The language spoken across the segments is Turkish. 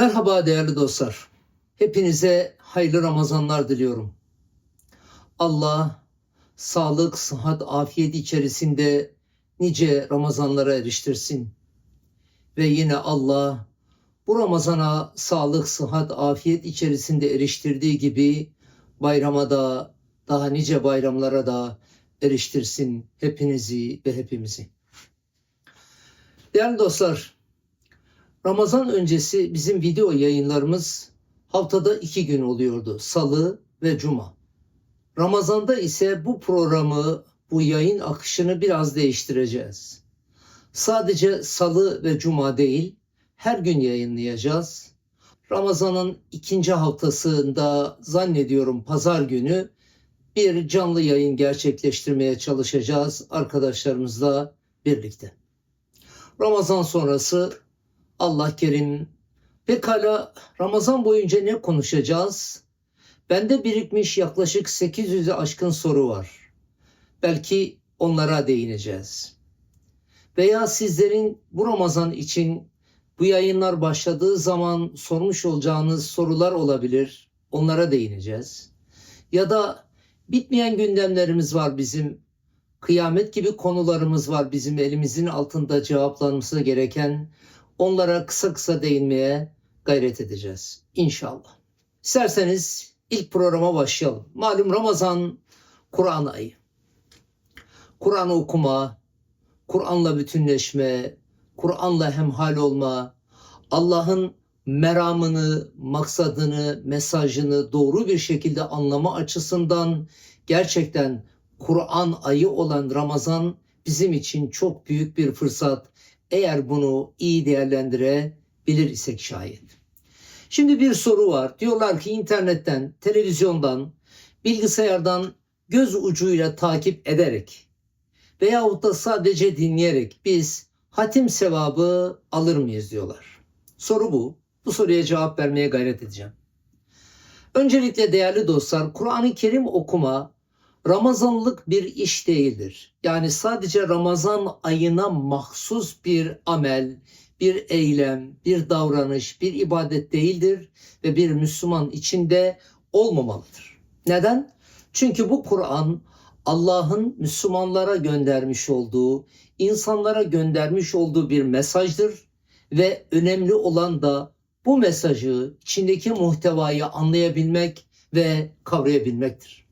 Merhaba değerli dostlar. Hepinize hayırlı Ramazanlar diliyorum. Allah sağlık, sıhhat, afiyet içerisinde nice Ramazanlara eriştirsin. Ve yine Allah bu Ramazana sağlık, sıhhat, afiyet içerisinde eriştirdiği gibi bayrama da daha nice bayramlara da eriştirsin hepinizi ve hepimizi. Değerli dostlar, Ramazan öncesi bizim video yayınlarımız haftada iki gün oluyordu. Salı ve Cuma. Ramazanda ise bu programı, bu yayın akışını biraz değiştireceğiz. Sadece Salı ve Cuma değil, her gün yayınlayacağız. Ramazan'ın ikinci haftasında zannediyorum pazar günü bir canlı yayın gerçekleştirmeye çalışacağız arkadaşlarımızla birlikte. Ramazan sonrası Allah kerim. Pekala Ramazan boyunca ne konuşacağız? Bende birikmiş yaklaşık 800'e aşkın soru var. Belki onlara değineceğiz. Veya sizlerin bu Ramazan için bu yayınlar başladığı zaman sormuş olacağınız sorular olabilir. Onlara değineceğiz. Ya da bitmeyen gündemlerimiz var bizim. Kıyamet gibi konularımız var bizim elimizin altında cevaplanması gereken. Onlara kısa kısa değinmeye gayret edeceğiz. İnşallah. İsterseniz ilk programa başlayalım. Malum Ramazan Kur'an ayı. Kur'an okuma, Kur'an'la bütünleşme, Kur'an'la hemhal olma, Allah'ın meramını, maksadını, mesajını doğru bir şekilde anlama açısından gerçekten Kur'an ayı olan Ramazan bizim için çok büyük bir fırsat. Eğer bunu iyi değerlendirebilir isek şayet. Şimdi bir soru var. Diyorlar ki internetten, televizyondan, bilgisayardan göz ucuyla takip ederek veyahut da sadece dinleyerek biz hatim sevabı alır mıyız diyorlar. Soru bu. Bu soruya cevap vermeye gayret edeceğim. Öncelikle değerli dostlar Kur'an-ı Kerim okuma Ramazanlık bir iş değildir. Yani sadece Ramazan ayına mahsus bir amel, bir eylem, bir davranış, bir ibadet değildir ve bir Müslüman içinde olmamalıdır. Neden? Çünkü bu Kur'an Allah'ın Müslümanlara göndermiş olduğu, insanlara göndermiş olduğu bir mesajdır ve önemli olan da bu mesajı, içindeki muhtevayı anlayabilmek ve kavrayabilmektir.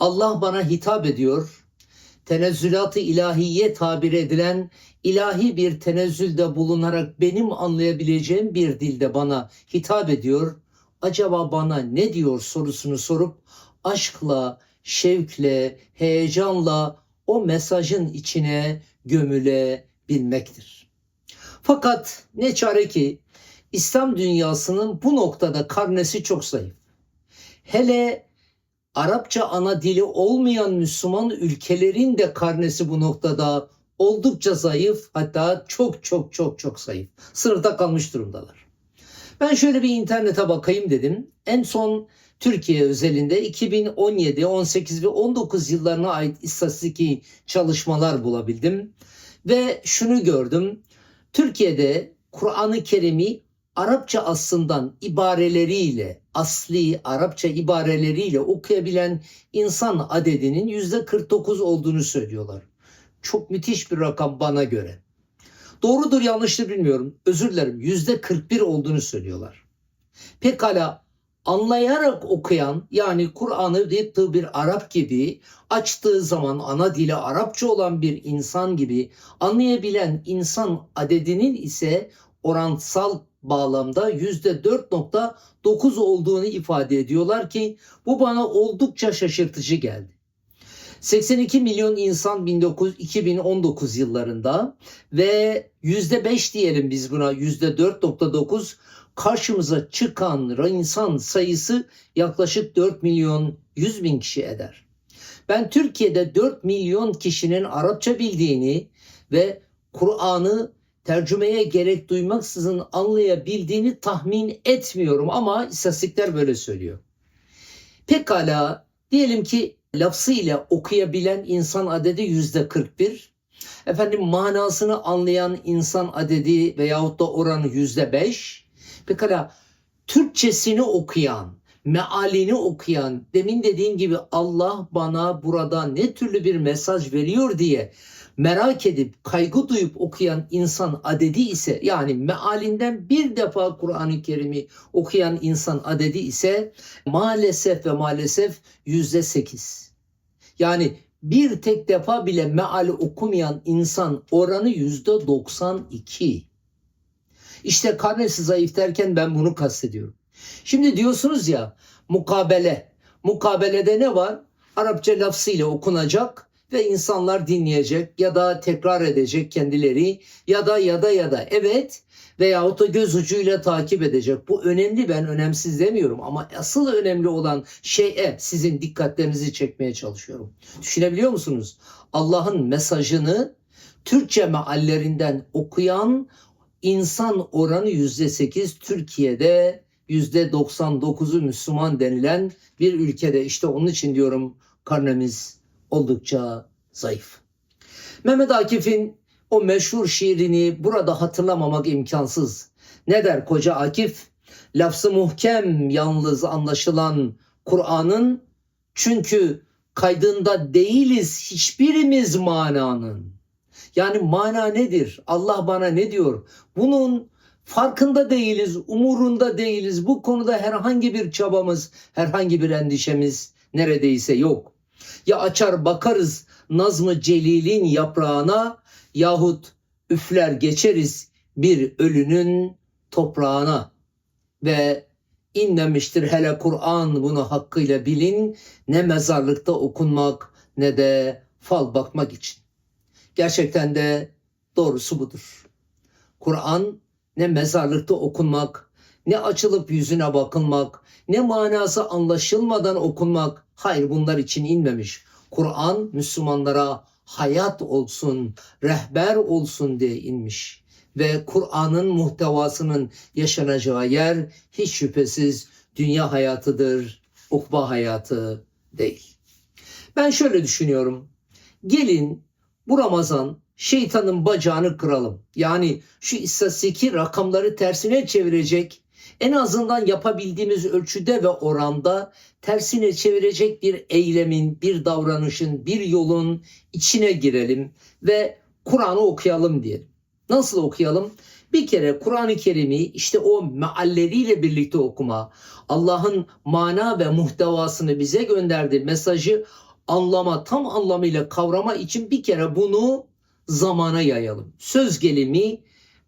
Allah bana hitap ediyor. Tenezzülat-ı ilahiye tabir edilen ilahi bir tenezzülde bulunarak benim anlayabileceğim bir dilde bana hitap ediyor. Acaba bana ne diyor sorusunu sorup aşkla, şevkle, heyecanla o mesajın içine gömülebilmektir. Fakat ne çare ki İslam dünyasının bu noktada karnesi çok zayıf. Hele Arapça ana dili olmayan Müslüman ülkelerin de karnesi bu noktada oldukça zayıf hatta çok çok çok çok zayıf. Sınırda kalmış durumdalar. Ben şöyle bir internete bakayım dedim. En son Türkiye özelinde 2017, 18 ve 19 yıllarına ait istatistiki çalışmalar bulabildim. Ve şunu gördüm. Türkiye'de Kur'an-ı Kerim'i Arapça aslından ibareleriyle, asli Arapça ibareleriyle okuyabilen insan adedinin yüzde 49 olduğunu söylüyorlar. Çok müthiş bir rakam bana göre. Doğrudur yanlıştır bilmiyorum. Özür dilerim. Yüzde 41 olduğunu söylüyorlar. Pekala anlayarak okuyan yani Kur'an'ı tıpkı bir Arap gibi açtığı zaman ana dili Arapça olan bir insan gibi anlayabilen insan adedinin ise oransal bağlamda %4.9 olduğunu ifade ediyorlar ki bu bana oldukça şaşırtıcı geldi. 82 milyon insan 19, 2019 yıllarında ve %5 diyelim biz buna %4.9 karşımıza çıkan insan sayısı yaklaşık 4 milyon 100 bin kişi eder. Ben Türkiye'de 4 milyon kişinin Arapça bildiğini ve Kur'an'ı tercümeye gerek duymaksızın anlayabildiğini tahmin etmiyorum ama istatistikler böyle söylüyor. Pekala diyelim ki lafzıyla okuyabilen insan adedi yüzde 41. Efendim manasını anlayan insan adedi veyahut da oranı yüzde 5 Pekala Türkçesini okuyan, mealini okuyan, demin dediğim gibi Allah bana burada ne türlü bir mesaj veriyor diye merak edip kaygı duyup okuyan insan adedi ise yani mealinden bir defa Kur'an-ı Kerim'i okuyan insan adedi ise maalesef ve maalesef yüzde sekiz. Yani bir tek defa bile meali okumayan insan oranı yüzde doksan iki. İşte karnesi zayıf derken ben bunu kastediyorum. Şimdi diyorsunuz ya mukabele. Mukabelede ne var? Arapça lafzıyla okunacak ve insanlar dinleyecek ya da tekrar edecek kendileri ya da ya da ya da evet veyahut da göz ucuyla takip edecek. Bu önemli ben önemsiz demiyorum ama asıl önemli olan şeye sizin dikkatlerinizi çekmeye çalışıyorum. Düşünebiliyor musunuz? Allah'ın mesajını Türkçe meallerinden okuyan insan oranı yüzde sekiz Türkiye'de yüzde 99'u Müslüman denilen bir ülkede işte onun için diyorum karnemiz oldukça zayıf. Mehmet Akif'in o meşhur şiirini burada hatırlamamak imkansız. Ne der koca Akif? Lafzı muhkem yalnız anlaşılan Kur'an'ın çünkü kaydında değiliz hiçbirimiz mananın. Yani mana nedir? Allah bana ne diyor? Bunun farkında değiliz, umurunda değiliz. Bu konuda herhangi bir çabamız, herhangi bir endişemiz neredeyse yok. Ya açar bakarız Nazmı Celil'in yaprağına yahut üfler geçeriz bir ölünün toprağına ve inmemiştir hele Kur'an bunu hakkıyla bilin ne mezarlıkta okunmak ne de fal bakmak için. Gerçekten de doğrusu budur. Kur'an ne mezarlıkta okunmak, ne açılıp yüzüne bakılmak, ne manası anlaşılmadan okunmak. Hayır bunlar için inmemiş. Kur'an Müslümanlara hayat olsun, rehber olsun diye inmiş. Ve Kur'an'ın muhtevasının yaşanacağı yer hiç şüphesiz dünya hayatıdır, ukba hayatı değil. Ben şöyle düşünüyorum. Gelin bu Ramazan şeytanın bacağını kıralım. Yani şu istatistiki rakamları tersine çevirecek, en azından yapabildiğimiz ölçüde ve oranda tersine çevirecek bir eylemin, bir davranışın, bir yolun içine girelim ve Kur'an'ı okuyalım diyelim. Nasıl okuyalım? Bir kere Kur'an-ı Kerim'i işte o mealleriyle birlikte okuma, Allah'ın mana ve muhtevasını bize gönderdiği mesajı anlama, tam anlamıyla kavrama için bir kere bunu zamana yayalım. Söz gelimi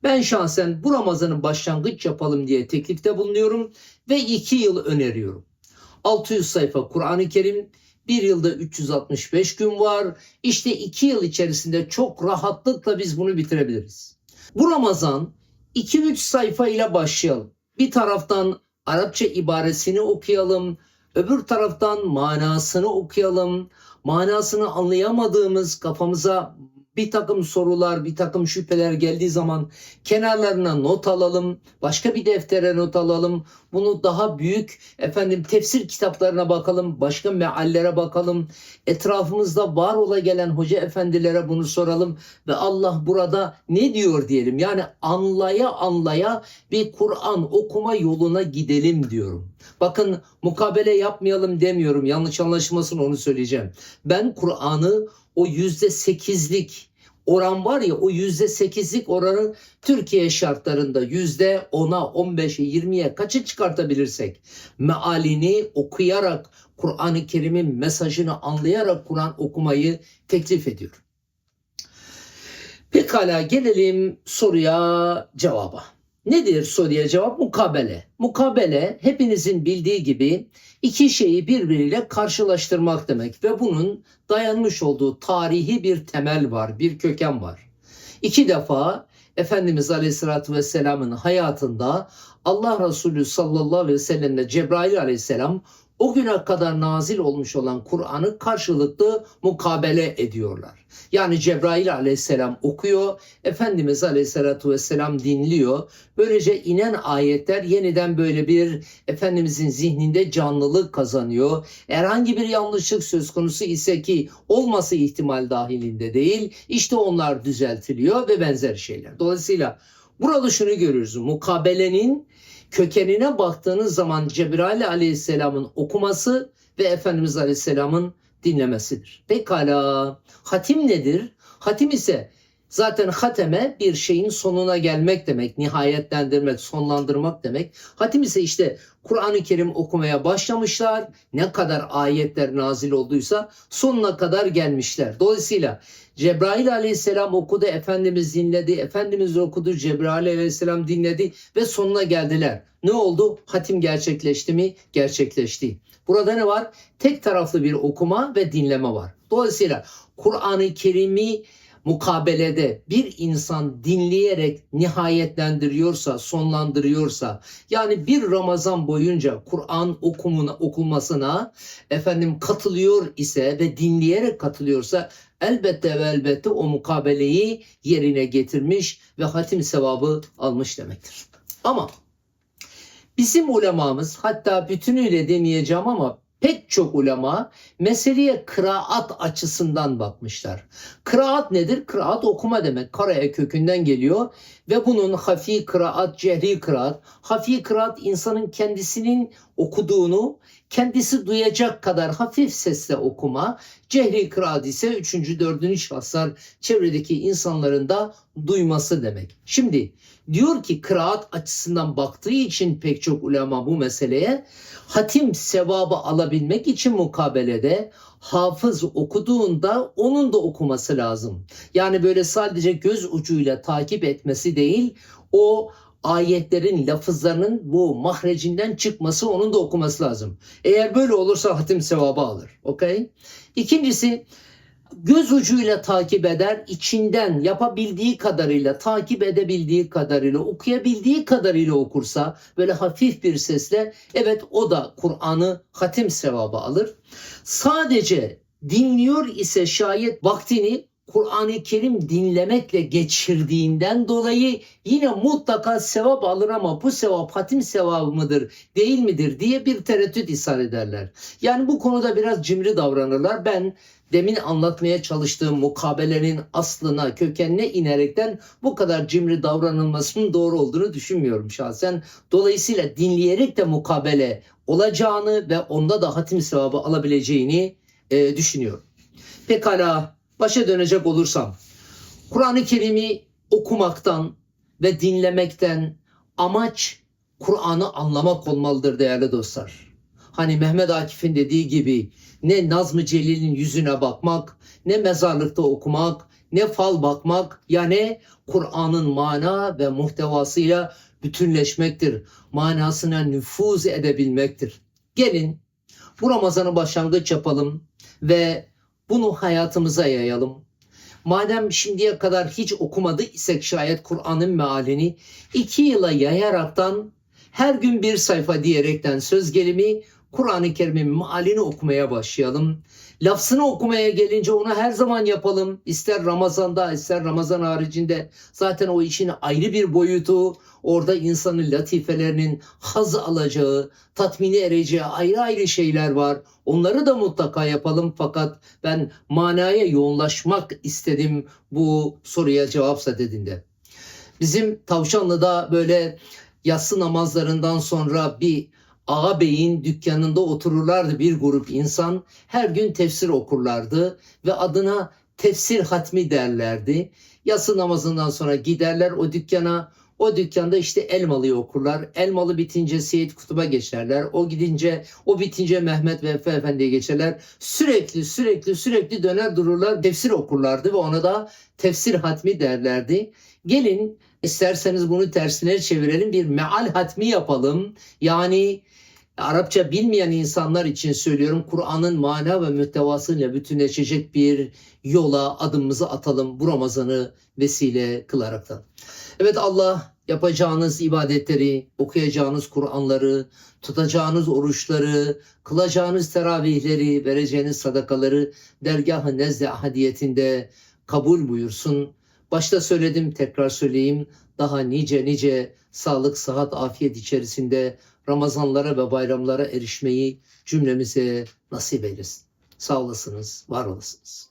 ben şahsen bu Ramazan'ın başlangıç yapalım diye teklifte bulunuyorum ve iki yıl öneriyorum. 600 sayfa Kur'an-ı Kerim, bir yılda 365 gün var. İşte iki yıl içerisinde çok rahatlıkla biz bunu bitirebiliriz. Bu Ramazan 2-3 sayfa ile başlayalım. Bir taraftan Arapça ibaresini okuyalım, öbür taraftan manasını okuyalım. Manasını anlayamadığımız kafamıza bir takım sorular, bir takım şüpheler geldiği zaman kenarlarına not alalım. Başka bir deftere not alalım. Bunu daha büyük efendim tefsir kitaplarına bakalım. Başka meallere bakalım. Etrafımızda var ola gelen hoca efendilere bunu soralım. Ve Allah burada ne diyor diyelim. Yani anlaya anlaya bir Kur'an okuma yoluna gidelim diyorum. Bakın mukabele yapmayalım demiyorum. Yanlış anlaşılmasın onu söyleyeceğim. Ben Kur'an'ı o yüzde sekizlik oran var ya o yüzde sekizlik oranı Türkiye şartlarında yüzde ona, on beşe, yirmiye kaçı çıkartabilirsek mealini okuyarak Kur'an-ı Kerim'in mesajını anlayarak Kur'an okumayı teklif ediyorum. Pekala gelelim soruya cevaba. Nedir soruya cevap? Mukabele. Mukabele hepinizin bildiği gibi iki şeyi birbiriyle karşılaştırmak demek ve bunun dayanmış olduğu tarihi bir temel var, bir köken var. İki defa Efendimiz Aleyhisselatü Vesselam'ın hayatında Allah Resulü sallallahu aleyhi ve sellemle Cebrail Aleyhisselam o güne kadar nazil olmuş olan Kur'an'ı karşılıklı mukabele ediyorlar. Yani Cebrail aleyhisselam okuyor, Efendimiz aleyhissalatu vesselam dinliyor. Böylece inen ayetler yeniden böyle bir Efendimizin zihninde canlılık kazanıyor. Herhangi bir yanlışlık söz konusu ise ki olması ihtimal dahilinde değil, işte onlar düzeltiliyor ve benzer şeyler. Dolayısıyla Burada şunu görürüz. Mukabelenin kökenine baktığınız zaman Cebrail aleyhisselamın okuması ve Efendimiz aleyhisselamın dinlemesidir. Pekala hatim nedir? Hatim ise zaten hateme bir şeyin sonuna gelmek demek, nihayetlendirmek, sonlandırmak demek. Hatim ise işte Kur'an-ı Kerim okumaya başlamışlar. Ne kadar ayetler nazil olduysa sonuna kadar gelmişler. Dolayısıyla Cebrail aleyhisselam okudu, Efendimiz dinledi, Efendimiz okudu, Cebrail aleyhisselam dinledi ve sonuna geldiler. Ne oldu? Hatim gerçekleşti mi? Gerçekleşti. Burada ne var? Tek taraflı bir okuma ve dinleme var. Dolayısıyla Kur'an-ı Kerim'i mukabelede bir insan dinleyerek nihayetlendiriyorsa, sonlandırıyorsa yani bir Ramazan boyunca Kur'an okumuna okunmasına efendim katılıyor ise ve dinleyerek katılıyorsa elbette ve elbette o mukabeleyi yerine getirmiş ve hatim sevabı almış demektir. Ama bizim ulemamız hatta bütünüyle demeyeceğim ama pek çok ulema meseleye kıraat açısından bakmışlar. Kıraat nedir? Kıraat okuma demek. Karaya kökünden geliyor ve bunun hafi kıraat, cehri kıraat. Hafi kıraat insanın kendisinin okuduğunu kendisi duyacak kadar hafif sesle okuma. Cehri kıraat ise üçüncü, dördüncü şahıslar çevredeki insanların da duyması demek. Şimdi diyor ki kıraat açısından baktığı için pek çok ulema bu meseleye hatim sevabı alabilmek için mukabelede hafız okuduğunda onun da okuması lazım. Yani böyle sadece göz ucuyla takip etmesi değil o ayetlerin lafızlarının bu mahrecinden çıkması onun da okuması lazım. Eğer böyle olursa hatim sevabı alır. Okey? İkincisi göz ucuyla takip eder, içinden yapabildiği kadarıyla, takip edebildiği kadarıyla, okuyabildiği kadarıyla okursa böyle hafif bir sesle evet o da Kur'an'ı hatim sevabı alır. Sadece dinliyor ise şayet vaktini Kur'an-ı Kerim dinlemekle geçirdiğinden dolayı yine mutlaka sevap alır ama bu sevap hatim sevabı mıdır değil midir diye bir tereddüt ishar ederler. Yani bu konuda biraz cimri davranırlar. Ben demin anlatmaya çalıştığım mukabelenin aslına, kökenine inerekten bu kadar cimri davranılmasının doğru olduğunu düşünmüyorum şahsen. Dolayısıyla dinleyerek de mukabele olacağını ve onda da hatim sevabı alabileceğini e, düşünüyorum. Pekala başa dönecek olursam Kur'an-ı Kerim'i okumaktan ve dinlemekten amaç Kur'an'ı anlamak olmalıdır değerli dostlar. Hani Mehmet Akif'in dediği gibi ne Nazım Celil'in yüzüne bakmak, ne mezarlıkta okumak, ne fal bakmak ya ne Kur'an'ın mana ve muhtevasıyla bütünleşmektir. Manasına nüfuz edebilmektir. Gelin bu Ramazan'ı başlangıç yapalım ve bunu hayatımıza yayalım. Madem şimdiye kadar hiç okumadı isek şayet Kur'an'ın mealini iki yıla yayaraktan her gün bir sayfa diyerekten söz gelimi Kur'an-ı Kerim'in mealini okumaya başlayalım. Lafzını okumaya gelince onu her zaman yapalım. İster Ramazan'da ister Ramazan haricinde zaten o işin ayrı bir boyutu. Orada insanın latifelerinin haz alacağı, tatmini ereceği ayrı ayrı şeyler var. Onları da mutlaka yapalım fakat ben manaya yoğunlaşmak istedim bu soruya cevap sadedinde. Bizim Tavşanlı'da böyle yatsı namazlarından sonra bir ağabeyin dükkanında otururlardı bir grup insan. Her gün tefsir okurlardı ve adına tefsir hatmi derlerdi. Yatsı namazından sonra giderler o dükkana. O dükkanda işte Elmalı'yı okurlar. Elmalı bitince Seyit Kutub'a geçerler. O gidince, o bitince Mehmet ve Efe Efendi'ye geçerler. Sürekli, sürekli, sürekli döner dururlar. Tefsir okurlardı ve ona da tefsir hatmi derlerdi. Gelin isterseniz bunu tersine çevirelim. Bir meal hatmi yapalım. Yani Arapça bilmeyen insanlar için söylüyorum Kur'an'ın mana ve mütevasıyla bütünleşecek bir yola adımımızı atalım bu Ramazan'ı vesile kılaraktan. Evet Allah yapacağınız ibadetleri, okuyacağınız Kur'anları, tutacağınız oruçları, kılacağınız teravihleri, vereceğiniz sadakaları dergah-ı nezde ahadiyetinde kabul buyursun. Başta söyledim tekrar söyleyeyim. Daha nice nice sağlık, sıhhat, afiyet içerisinde Ramazanlara ve bayramlara erişmeyi cümlemize nasip eylesin. Sağ olasınız, var olasınız.